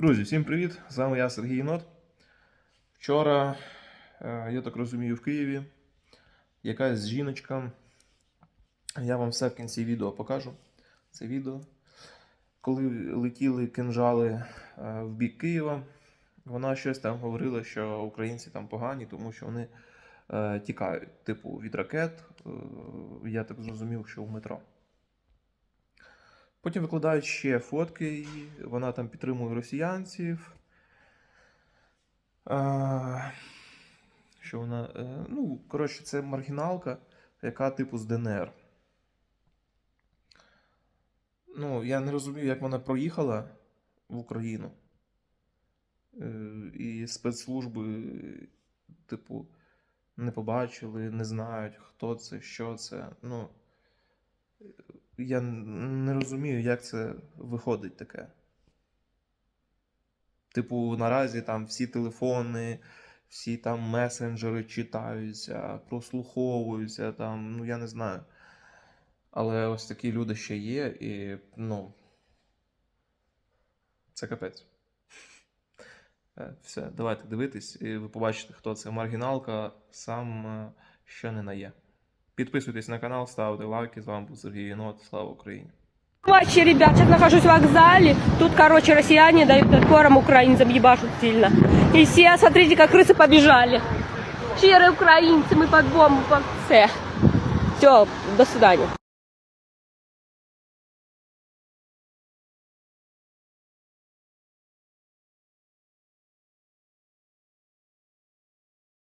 Друзі, всім привіт! З вами я Сергій Єнот. Вчора, е, я так розумію, в Києві якась жіночка. Я вам все в кінці відео покажу. Це відео. Коли летіли кинжали е, в бік Києва, вона щось там говорила, що українці там погані, тому що вони е, тікають, типу, від ракет. Я так зрозумів, що в метро. Потім викладають ще фотки, її, вона там підтримує росіянців. А, що вона. е, Ну, коротше, це маргіналка, яка типу з ДНР. Ну, я не розумію, як вона проїхала в Україну. Е, І спецслужби, типу, не побачили, не знають, хто це, що це. Ну, я не розумію, як це виходить таке. Типу, наразі там всі телефони, всі там месенджери читаються, прослуховуються, там, ну я не знаю. Але ось такі люди ще є, і, ну. Це капець. Е, Все, давайте дивитись, і ви побачите, хто це. Маргіналка сам е, що не на є. Підписуйтесь на канал, ставте лайки. З вами був Сергій Єнот. Слава Україні! Вообще, ребят, сейчас нахожусь в вокзале. Тут, короче, россияне дают отпором украинцам, ебашут сильно. И все, смотрите, как крысы побежали. Черы украинцы, мы под бомбу, под все. Все, до свидания.